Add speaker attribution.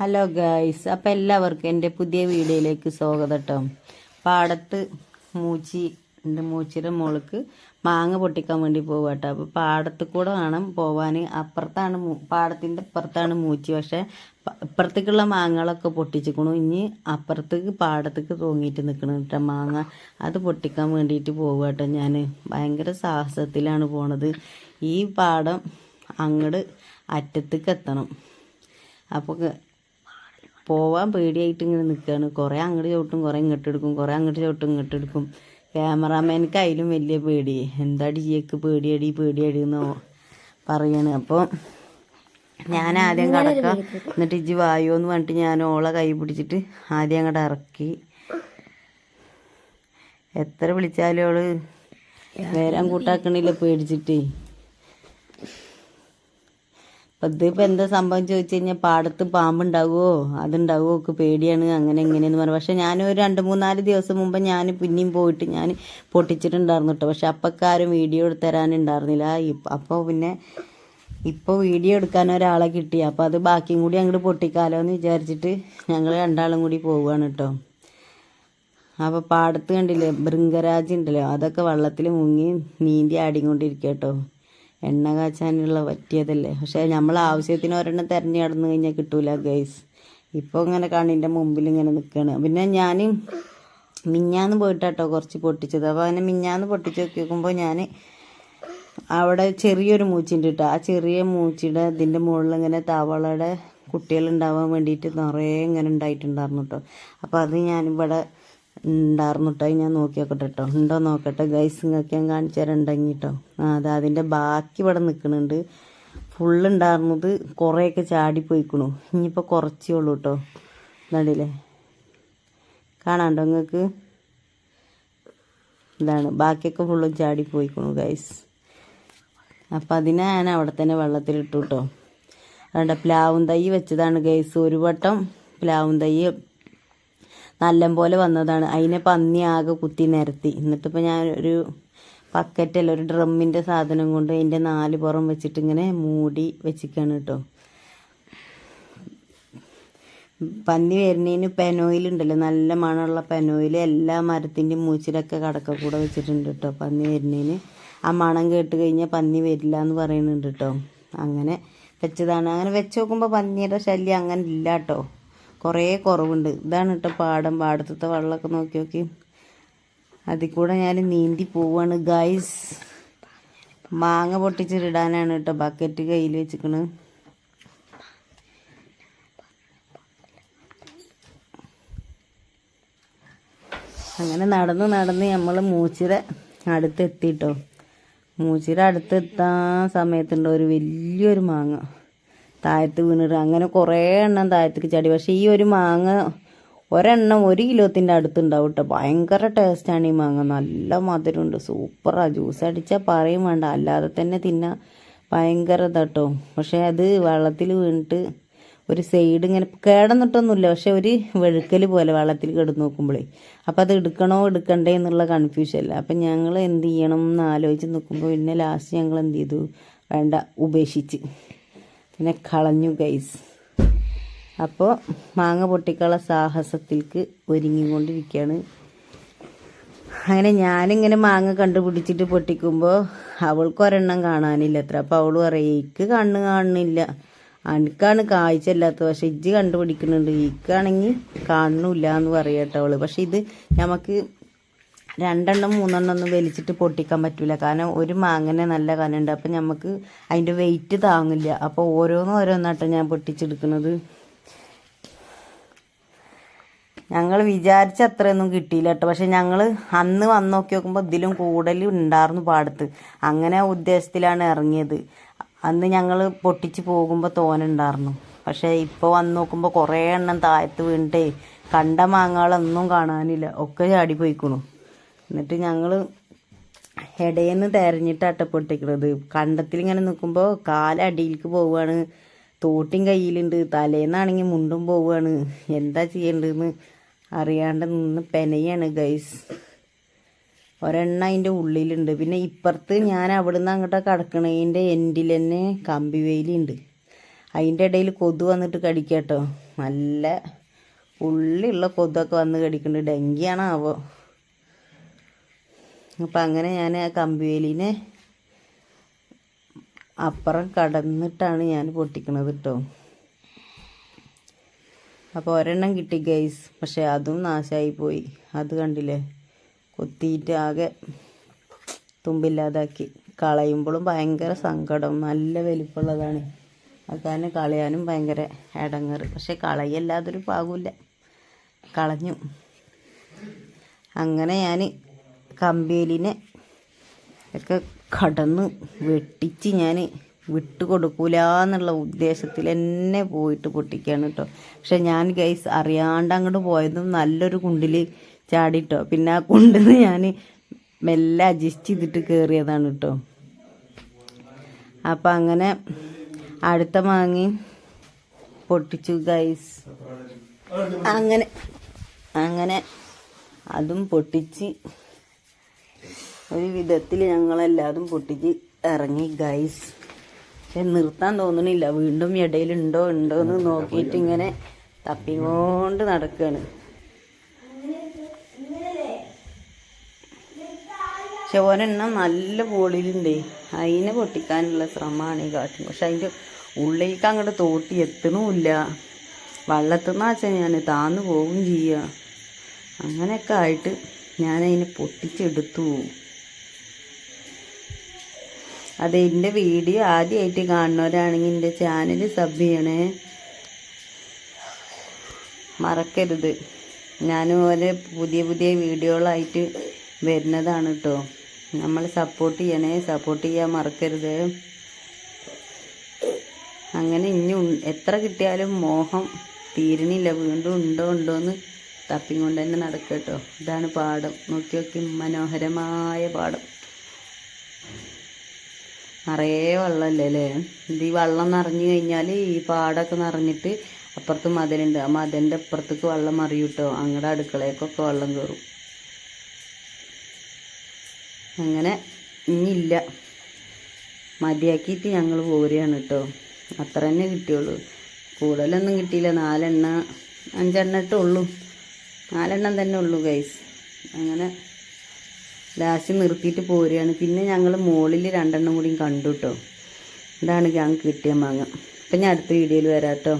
Speaker 1: Hello guys അപ്പം എല്ലാവർക്കും എന്റെ പുതിയ വീഡിയോയിലേക്ക് സ്വാഗതം കേട്ടോ പാടത്ത് മൂച്ചി എന്റെ മൂച്ചിയുടെ മോൾക്ക് മാങ്ങ പൊട്ടിക്കാൻ വേണ്ടി പോകുക കേട്ടോ അപ്പോൾ പാടത്ത് കൂടെ വേണം പോവാൻ അപ്പുറത്താണ് പാടത്തിന്റെ അപ്പുറത്താണ് മൂച്ചി. പക്ഷേ ഇപ്പുറത്തേക്കുള്ള മാങ്ങകളൊക്കെ പൊട്ടിച്ചിക്കണു ഇനി അപ്പുറത്തേക്ക് പാടത്തേക്ക് തൂങ്ങിയിട്ട് നിൽക്കണം കേട്ടോ മാങ്ങ. അത് പൊട്ടിക്കാൻ വേണ്ടിയിട്ട് പോകുക കേട്ടോ ഞാൻ ഭയങ്കര സാഹസത്തിലാണ് പോണത്. ഈ പാടം അങ്ങോട്ട് അറ്റത്തേക്ക് എത്തണം. അപ്പോൾ പോവാൻ പേടിയായിട്ട് ഇങ്ങനെ നിൽക്കുകയാണ് കുറേ അങ്ങോട്ട് ചവിട്ടും കുറേ ഇങ്ങോട്ട് എടുക്കും കുറേ അങ്ങോട്ട് ചവിട്ടും ഇങ്ങോട്ട് എടുക്കും. ക്യാമറാമാൻക്ക് അതിലും വലിയ പേടി. എന്താടി ജിയക്ക് പേടിയടി പേടിയടി എന്നോ പറയാണ്. അപ്പോൾ ഞാൻ ആദ്യം കടക്കാം. എന്നിട്ട് ഇജ്ജി വായോ എന്ന് പറഞ്ഞിട്ട് ഞാൻ ഓളെ കൈ പിടിച്ചിട്ട് ആദ്യം അങ്ങോട്ട് ഇറക്കി എത്ര വിളിച്ചാലും അവൾ വരാൻ കൂട്ടാക്കണില്ല പേടിച്ചിട്ടേ. അപ്പം ഇതിപ്പോൾ എന്താ സംഭവം ചോദിച്ചു കഴിഞ്ഞാൽ പാടത്ത് പാമ്പുണ്ടാവുമോ അതുണ്ടാവുമോ ഒക്കെ പേടിയാണ്. അങ്ങനെ ഇങ്ങനെയെന്ന് പറഞ്ഞു. പക്ഷെ ഞാൻ ഒരു രണ്ട് മൂന്നാൽ ദിവസം മുമ്പ് ഞാൻ പിന്നെയും പോയിട്ട് ഞാൻ പൊട്ടിച്ചിട്ടുണ്ടായിരുന്നു കേട്ടോ. പക്ഷെ അപ്പക്കാരും വീഡിയോ എടുത്തരാനുണ്ടായിരുന്നില്ല അപ്പോൾ പിന്നെ ഇപ്പോൾ വീഡിയോ എടുക്കാൻ ഒരാളെ കിട്ടി. അപ്പോൾ അത് ബാക്കിയും കൂടി അങ്ങോട്ട് പൊട്ടിക്കാലോ എന്ന് വിചാരിച്ചിട്ട് ഞങ്ങൾ രണ്ടാളും കൂടി പോവുകയാണ് കേട്ടോ. അപ്പോൾ പാടത്ത് കണ്ടില്ലേ ഭൃംഗരാജ് ഉണ്ടല്ലോ. അതൊക്കെ വള്ളത്തിൽ മുങ്ങി നീന്തി ആടിക്കൊണ്ടിരിക്കുക കേട്ടോ. എണ്ണ കാച്ചാനുള്ള പറ്റിയതല്ലേ. പക്ഷേ നമ്മൾ ആവശ്യത്തിന് ഒരെണ്ണം തിരഞ്ഞു കടന്നു കഴിഞ്ഞാൽ കിട്ടൂല ഗൈസ് ഇപ്പോൾ ഇങ്ങനെ കണ്ണിന്റെ മുമ്പിൽ ഇങ്ങനെ നിൽക്കുകയാണ് പിന്നെ ഞാൻ മിഞ്ഞാന്ന് പോയിട്ടാട്ടോ കുറച്ച് പൊട്ടിച്ചത്. അപ്പോൾ അങ്ങനെ മിഞ്ഞാന്ന് പൊട്ടിച്ച് നോക്കുമ്പോൾ ഞാൻ അവിടെ ചെറിയൊരു മൂച്ചിണ്ട് കേട്ടോ ആ ചെറിയ മൂച്ചിയുടെ ഇതിന്റെ മുകളിൽ ഇങ്ങനെ തവളയുടെ കുട്ടികളുണ്ടാവാൻ വേണ്ടിയിട്ട് നിറയെ ഇങ്ങനെ ഉണ്ടായിട്ടുണ്ടായിരുന്നു കേട്ടോ അപ്പോൾ അത് ഞാനിവിടെ ഉണ്ടായിരുന്നു കേട്ടോ ഞാൻ നോക്കി നോക്കട്ടെ കേട്ടോ ഉണ്ടോ നോക്കട്ടെ. ഗൈസ് നിങ്ങൾക്ക് ഞാൻ കാണിച്ചു തരാം ഉണ്ടെങ്കിൽ കേട്ടോ അത് അതിന്റെ ബാക്കി ഇവിടെ നിൽക്കുന്നുണ്ട് ഫുള്ള് ഉണ്ടായിരുന്നത് കുറേയൊക്കെ ചാടിപ്പോയിക്കണു. ഇനിയിപ്പോൾ കുറച്ചേ ഉള്ളൂ കേട്ടോ നടിയില്ലേ കാണാണ്ടോ നിങ്ങൾക്ക് ഇതാണ്. ബാക്കിയൊക്കെ ഫുള്ളും ചാടിപ്പോയിക്കണു ഗൈസ് അപ്പം അതിനെ ഞാൻ അവിടെ തന്നെ വെള്ളത്തിലിട്ടു കേട്ടോ അതുകൊണ്ട് പ്ലാവും തൈ വെച്ചതാണ് ഗൈസ് ഒരു വട്ടം പ്ലാവും തൈ നല്ലപോലെ വന്നതാണ്. അതിനെ പന്നി ആകെ കുത്തി നിരത്തി. എന്നിട്ടിപ്പോൾ ഞാൻ ഒരു പക്കറ്റിൽ ഒരു ഡ്രമ്മിന്റെ സാധനം കൊണ്ട് അതിന്റെ നാല് പുറം വെച്ചിട്ട് ഇങ്ങനെ മൂടി വെച്ചിക്കാണ് കേട്ടോ. പന്നി വരുന്നതിന് പെനോയിൽ ഉണ്ടല്ലോ. നല്ല മണമുള്ള പെനോയിൽ എല്ലാ മരത്തിന്റെയും മൂച്ചിലൊക്കെ കടക്ക കൂടെ വെച്ചിട്ടുണ്ട് കേട്ടോ പന്നി വരുന്നതിന്. ആ മണം കേട്ട് കഴിഞ്ഞാൽ പന്നി വരില്ല എന്ന് പറയുന്നുണ്ട് കേട്ടോ. അങ്ങനെ വെച്ചതാണ്. അങ്ങനെ വെച്ച് നോക്കുമ്പോൾ പന്നിയുടെ ശല്യം അങ്ങനെ ഇല്ല കേട്ടോ. കുറേ കുറവുണ്ട്. ഇതാണ് കേട്ടോ പാടം. പാടത്തത്തെ വെള്ളമൊക്കെ നോക്കി നോക്കി. അതിൽ കൂടെ ഞാൻ നീന്തി പോവാണ്. ഗൈസ് മാങ്ങ പൊട്ടിച്ചിടാനാണ് കേട്ടോ ബക്കറ്റ് കയ്യിൽ വെച്ചിക്കണ്. അങ്ങനെ നടന്ന് നടന്ന് നമ്മൾ മൂച്ചിര അടുത്തെത്തിട്ടോ മൂച്ചിര അടുത്തെത്താൻ സമയത്തുണ്ട്. ഒരു വലിയൊരു മാങ്ങ. താഴത്ത് വീണിട്ട് അങ്ങനെ കുറേ എണ്ണം താഴത്തേക്ക് ചാടി. പക്ഷേ ഈ ഒരു മാങ്ങ ഒരെണ്ണം ഒരു കിലോത്തിന്റെ അടുത്തുണ്ടാവും കേട്ടോ ഭയങ്കര ടേസ്റ്റാണ് ഈ മാങ്ങ. നല്ല മധുരമുണ്ട്. സൂപ്പറാണ് ജ്യൂസ് അടിച്ചാൽ പറയും വേണ്ട. അല്ലാതെ തന്നെ തിന്നാൻ ഭയങ്കര ഇതാട്ടോ പക്ഷേ അത് വെള്ളത്തിൽ വീണിട്ട് ഒരു സൈഡ് ഇങ്ങനെ കേടന്നിട്ടൊന്നുമില്ല. പക്ഷെ ഒരു വെഴുക്കൽ പോലെ വെള്ളത്തിൽ കിടന്ന് നോക്കുമ്പോഴേ അപ്പം അത് എടുക്കണോ എടുക്കണ്ടേ എന്നുള്ള കൺഫ്യൂഷൻ അല്ല. അപ്പം ഞങ്ങൾ എന്ത് ചെയ്യണം എന്ന് ആലോചിച്ച് നിൽക്കുമ്പോൾ പിന്നെ ലാസ്റ്റ് ഞങ്ങൾ എന്ത് ചെയ്തു? വേണ്ട ഉപേക്ഷിച്ച്. പിന്നെ കളഞ്ഞു ഗൈസ് അപ്പോൾ മാങ്ങ പൊട്ടിക്കള സാഹസത്തിലേക്ക് ഒരുങ്ങിക്കൊണ്ടിരിക്കുകയാണ് അങ്ങനെ ഞാനിങ്ങനെ മാങ്ങ കണ്ടുപിടിച്ചിട്ട് പൊട്ടിക്കുമ്പോൾ അവൾക്ക് ഒരെണ്ണം കാണാനില്ല അത്ര. അപ്പോൾ അവൾ പറയും എനിക്ക് കണ്ണ് കാണുന്നില്ല. എനിക്കാണ് കാഴ്ച അല്ലാത്തത് പക്ഷെ ഇജ്ജ് കണ്ടുപിടിക്കുന്നുണ്ട്. ഇക്കാണെങ്കിൽ കാണുന്നില്ല എന്ന് പറയട്ടെ അവൾ. പക്ഷെ ഇത് നമുക്ക് രണ്ടെണ്ണം മൂന്നെണ്ണം ഒന്നും വലിച്ചിട്ട് പൊട്ടിക്കാൻ പറ്റില്ല കാരണം ഒരു മാങ്ങനെ നല്ല കനുണ്ട് അപ്പം നമുക്ക് അതിന്റെ വെയിറ്റ് താങ്ങില്ല. അപ്പോൾ ഓരോന്നും ഓരോന്നാട്ടോ ഞാൻ പൊട്ടിച്ചെടുക്കുന്നത്. ഞങ്ങൾ വിചാരിച്ച അത്രയൊന്നും കിട്ടിയില്ല കേട്ടോ പക്ഷെ ഞങ്ങൾ അന്ന് വന്ന് നോക്കി നോക്കുമ്പോൾ ഇതിലും കൂടുതൽ ഉണ്ടായിരുന്നു പാടത്ത്. അങ്ങനെ ഉദ്ദേശത്തിലാണ് ഇറങ്ങിയത്. അന്ന് ഞങ്ങൾ പൊട്ടിച്ച് പോകുമ്പോൾ തോനുണ്ടായിരുന്നു പക്ഷേ ഇപ്പോൾ വന്ന് നോക്കുമ്പോൾ കുറേ എണ്ണം താഴത്ത് വീണിട്ടേ കണ്ട മാങ്ങകളൊന്നും കാണാനില്ല. ഒക്കെ ചാടി പോയിക്കണു. എന്നിട്ട് ഞങ്ങൾ ഇടയിൽ തെരഞ്ഞിട്ട് അട്ടപ്പൊട്ടിക്കണത്. കണ്ടത്തിൽ ഇങ്ങനെ നിൽക്കുമ്പോൾ കാലടിയിലേക്ക് പോവുകയാണ് തോട്ടിയും കയ്യിലുണ്ട്. തലേന്നാണെങ്കിൽ മുണ്ടും പോവുകയാണ് എന്താ ചെയ്യേണ്ടതെന്ന് അറിയാണ്ട് നിന്ന് പെനയാണ് ഗൈസ്. ഒരെണ്ണ അതിന്റെ ഉള്ളിലുണ്ട്. പിന്നെ ഇപ്പുറത്ത് ഞാൻ അവിടുന്ന് അങ്ങോട്ട് കിടക്കണതിന്റെ എൻഡിൽ തന്നെ കമ്പി വെയിലുണ്ട്. അതിന്റെ ഇടയിൽ കൊതു വന്നിട്ട് കടിക്കാട്ടോ. നല്ല ഉള്ളിയുള്ള കൊതൊക്കെ വന്ന് കടിക്കുന്നുണ്ട് ഡെങ്കിയാണാവോ. അപ്പം അങ്ങനെ ഞാൻ ആ കമ്പിവേലിനെ അപ്പുറം കടന്നിട്ടാണ് ഞാൻ പൊട്ടിക്കണത് കേട്ടോ അപ്പോൾ ഒരെണ്ണം കിട്ടി ഗൈസ്. പക്ഷെ അതും നാശമായി പോയി. അത് കണ്ടില്ലേ? കൊത്തിയിട്ട് ആകെ തുമ്പില്ലാതാക്കി. കളയുമ്പോഴും ഭയങ്കര സങ്കടം. നല്ല വലിപ്പമുള്ളതാണ്. അത് കാരണം കളയാനും ഭയങ്കര ഇടങ്ങറ് പക്ഷെ കളയല്ലാതൊരു പാകില്ല. കളഞ്ഞു. അങ്ങനെ ഞാൻ കമ്പേലിനെ ഒക്കെ കടന്ന് വെട്ടിച്ച് ഞാൻ വിട്ടു കൊടുക്കൂല എന്നുള്ള ഉദ്ദേശത്തിൽ എന്നെ പോയിട്ട് പൊട്ടിക്കുകയാണ് കേട്ടോ. പക്ഷെ ഞാൻ ഗൈസ് അറിയാണ്ട് അങ്ങോട്ട് പോയതും നല്ലൊരു കുണ്ടിൽ ചാടിട്ടോ. പിന്നെ ആ കുണ്ടിൽ നിന്ന് ഞാൻ മെല്ലെ അഡ്ജസ്റ്റ് ചെയ്തിട്ട് കയറിയതാണ് കേട്ടോ. അപ്പം അങ്ങനെ അടുത്ത മാങ്ങി പൊട്ടിച്ചു ഗൈസ് അങ്ങനെ അങ്ങനെ അതും പൊട്ടിച്ച് ഒരു വിധത്തിൽ ഞങ്ങളെല്ലാതും പൊട്ടിച്ച് ഇറങ്ങി ഗൈസ് പക്ഷെ നിർത്താൻ തോന്നണില്ല. വീണ്ടും ഇടയിലുണ്ടോ ഉണ്ടോ എന്ന് നോക്കിയിട്ട് ഇങ്ങനെ തപ്പിക്കൊണ്ട് നടക്കുകയാണ് പക്ഷെ ഒരെണ്ണം നല്ല പോളിലുണ്ടേ. അതിനെ പൊട്ടിക്കാനുള്ള ശ്രമമാണ് ഈ കാട്ടുന്നത് പക്ഷെ അതിന്റെ ഉള്ളിലേക്ക് അങ്ങോട്ട് തോട്ടി എത്തണമില്ല വള്ളത്തുനിന്നാച്ചാൽ ഞാൻ താന്നു പോവുകയും ചെയ്യുക അങ്ങനെയൊക്കെ ആയിട്ട് ഞാനതിനെ പൊട്ടിച്ചെടുത്തു. അതെ എന്റെ വീഡിയോ ആദ്യമായിട്ട് കാണുന്നവരാണെങ്കിൽ എന്റെ ചാനൽ സബ് ചെയ്യണേ. മറക്കരുത്. ഞാൻ ഓരോ പുതിയ പുതിയ വീഡിയോകളായിട്ട് വരുന്നതാണ് കേട്ടോ നമ്മൾ സപ്പോർട്ട് ചെയ്യണേ സപ്പോർട്ട് ചെയ്യാൻ മറക്കരുത്. അങ്ങനെ ഇനി എത്ര കിട്ടിയാലും മോഹം തീരണില്ല വീണ്ടും ഉണ്ടോ ഉണ്ടോ എന്ന് തപ്പിക്കൊണ്ട് തന്നെ നടക്കുക കേട്ടോ. ഇതാണ് പാടം നോക്കി നോക്കി മനോഹരമായ പാടം നിറയെ വെള്ളമല്ലേ അല്ലേ? ഇത് ഈ വെള്ളം നിറഞ്ഞു കഴിഞ്ഞാൽ ഈ പാടമൊക്കെ നിറഞ്ഞിട്ട് അപ്പുറത്ത് മതിലുണ്ട്. ആ മതിലിന്റെ അപ്പുറത്തേക്ക് വെള്ളം മറിയും കേട്ടോ. അങ്ങടെ അടുക്കളയൊക്കെ വെള്ളം കയറും അങ്ങനെ ഇനിയില്ല. മതിയാക്കിയിട്ട് ഞങ്ങൾ പോരുകയാണ് കേട്ടോ. അത്ര തന്നെ കിട്ടിയുള്ളൂ. കൂടുതലൊന്നും കിട്ടിയില്ല. നാലെണ്ണ അഞ്ചെണ്ണ ഇട്ടേ ഉള്ളൂ. നാലെണ്ണം തന്നെ ഉള്ളൂ ഗൈസ് അങ്ങനെ ലാസ്റ്റ് നിർത്തിയിട്ട് പോരുകയാണ്. പിന്നെ ഞങ്ങൾ മുകളിൽ രണ്ടെണ്ണം കൂടിയും കണ്ടു കേട്ടോ ഇതാണ് ഞങ്ങൾക്ക് കിട്ടിയ മാങ്ങ. അപ്പം ഞാൻ അടുത്ത വീഡിയോയിൽ വരാം കേട്ടോ